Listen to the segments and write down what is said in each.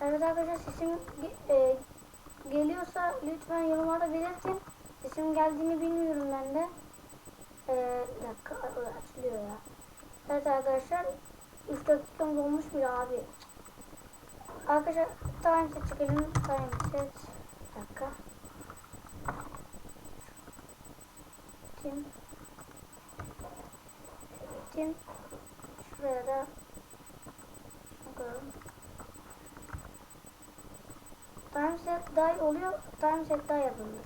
Evet arkadaşlar sesim e, geliyorsa lütfen yorumlarda belirtin. Sesim geldiğini bilmiyorum ben de. E, dakika açılıyor ya. Evet arkadaşlar 3 dakikamız olmuş bile abi. Arkadaşlar time set çekelim. Time set. Dakika. Tim. Tim. Şuraya da bakalım. Time set die oluyor. Time set die yapılıyor.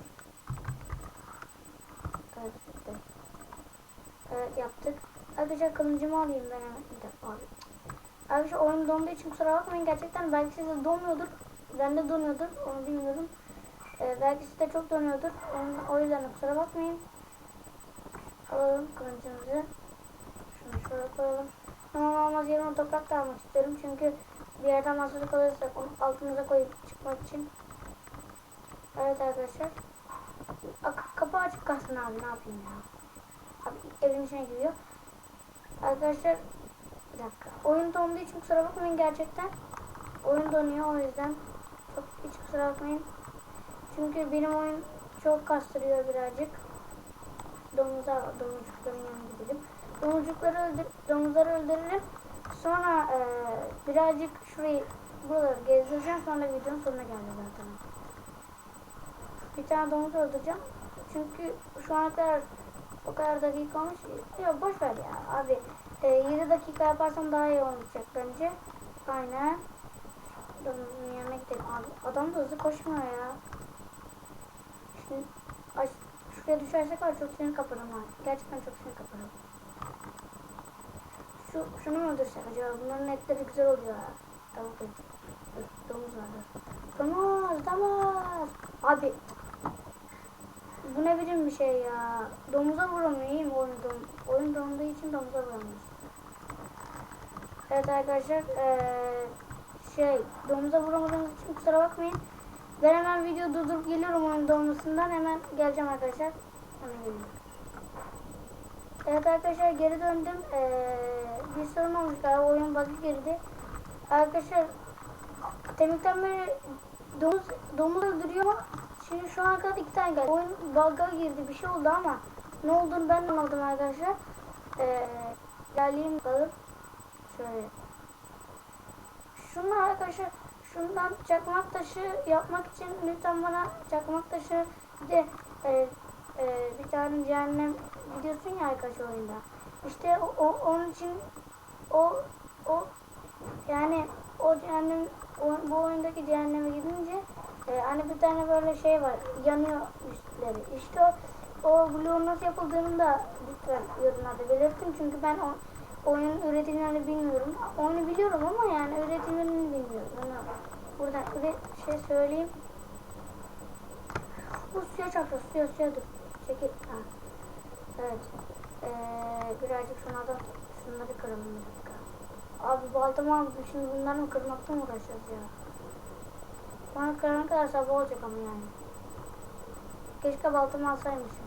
Bitti. Evet yaptık. Arkadaşlar kılıncımı alayım ben hemen. Bir abi. Arkadaşlar oyun donduğu için kusura bakmayın. Gerçekten belki sizde donmuyordur. Bende donuyordur. Onu bilmiyorum. Ee, belki sizde çok donuyordur. Onun, o yüzden de kusura bakmayın. Alalım kılıncımızı. Şunu şöyle koyalım. Ama olmaz yerine toprak da almak istiyorum. Çünkü bir yerden mahsur kalırsak onu altımıza koyup çıkmak için. Evet arkadaşlar. Ak kapı açık kalsın abi ne yapayım ya. Abi evin içine giriyor. Arkadaşlar bir dakika. Oyun donduğu için kusura bakmayın gerçekten. Oyun donuyor o yüzden. Çok hiç kusura bakmayın. Çünkü benim oyun çok kastırıyor birazcık. Domuza, domuzcukların yanına gidelim. Domuzcukları öldür, domuzları öldürelim. Sonra e, birazcık şurayı buraları gezdireceğim. Sonra videonun sonuna geldi zaten. Bir tane domuz öldüreceğim. Çünkü şu ana kadar o kadar dakika olmuş. Yok boş ver ya abi. E, 7 dakika yaparsam daha iyi olacak bence. Aynen. Domuzun yanına gidelim. Abi, adam da hızlı koşmuyor ya. Şimdi aş, şuraya düşersek var çok sinir kaparım ha. Gerçekten çok sinir kaparım. Şu, şunu mu öldürsek acaba? Bunların etleri güzel oluyor ha. Tavuk eti. Domuz vardı. Domuz, domuz. Abi. Bu ne biçim bir şey ya. Domuza vuramıyor iyi mi oyun dom Oyun donduğu için domuza vuramıyoruz. Evet arkadaşlar. Ee, şey domuza vuramadığımız için kusura bakmayın. Ben hemen video durdurup geliyorum oyun donmasından. Hemen geleceğim arkadaşlar. Hemen geliyorum. Evet arkadaşlar geri döndüm. Ee, bir sorun olmuş galiba oyun bug'a girdi. Arkadaşlar temikten beri domuz, domuz öldürüyor şimdi şu an kadar iki tane geldi. Oyun bug'a girdi bir şey oldu ama ne olduğunu ben anladım arkadaşlar. Ee, ilerleyeyim bakalım. Şöyle. Şunlar arkadaşlar şundan çakmak taşı yapmak için lütfen bana çakmak taşı bir de e, e, bir tane cehennem gidiyorsun ya arkadaş oyunda. İşte o, o onun için o o yani o cehennem o, bu oyundaki cehenneme gidince hani bir tane böyle şey var yanıyor üstleri. İşte o, o bloğun nasıl yapıldığını da lütfen yorumlarda belirtin. Çünkü ben o oyunun üretimlerini bilmiyorum. Oyunu biliyorum ama yani üretimlerini bilmiyorum. Bunu buradan üret şey söyleyeyim. Bu suya çarptı. Suya suya dur. Çekil. Ha. Evet. Ee, birazcık şunlardan şunları kıralım bir dakika. Abi baltamı aldım. Şimdi bunları mı kırmaktan uğraşacağız ya? Bana kırana kadar sabah olacak ama yani. Keşke baltamı alsaymışım.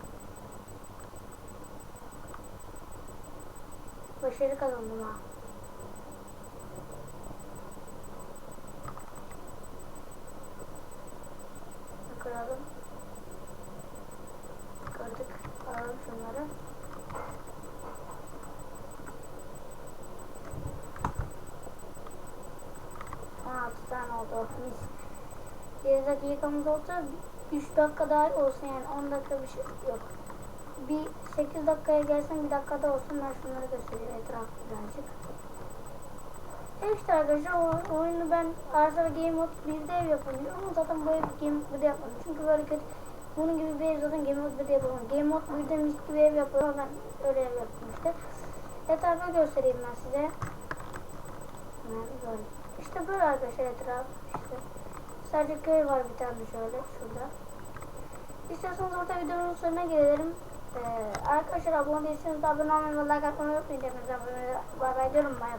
Başarı kazandım ha. Kıralım. Kırdık. Alalım şunları. altı tane oldu. Mis. 7 dakikamız olsa 3 dakika daha olsun yani 10 dakika bir şey yok. Bir 8 dakikaya gelsen bir dakikada olsun ben şunları göstereyim etrafı birazcık. E işte arkadaşlar o oyunu ben arsa game mode 1'de ev yapabiliyor ama zaten bu ev game mode 1'de yapmadım. Çünkü böyle kötü bunun gibi bir ev zaten game mode 1'de yapamam. Game mode 1'de mis gibi ev yapıyorum ama ben öyle ev yaptım işte. Etrafı göstereyim ben size. Yani böyle. İşte böyle arkadaşlar etraf işte. Sadece köy var bir tane şöyle şurada. İstiyorsanız orada videonun sonuna gelelim. Ee, arkadaşlar abone değilseniz de abone olmayı ve like atmayı unutmayın. Hepinize abone olmayı. Bay bay diyorum. Bay bay.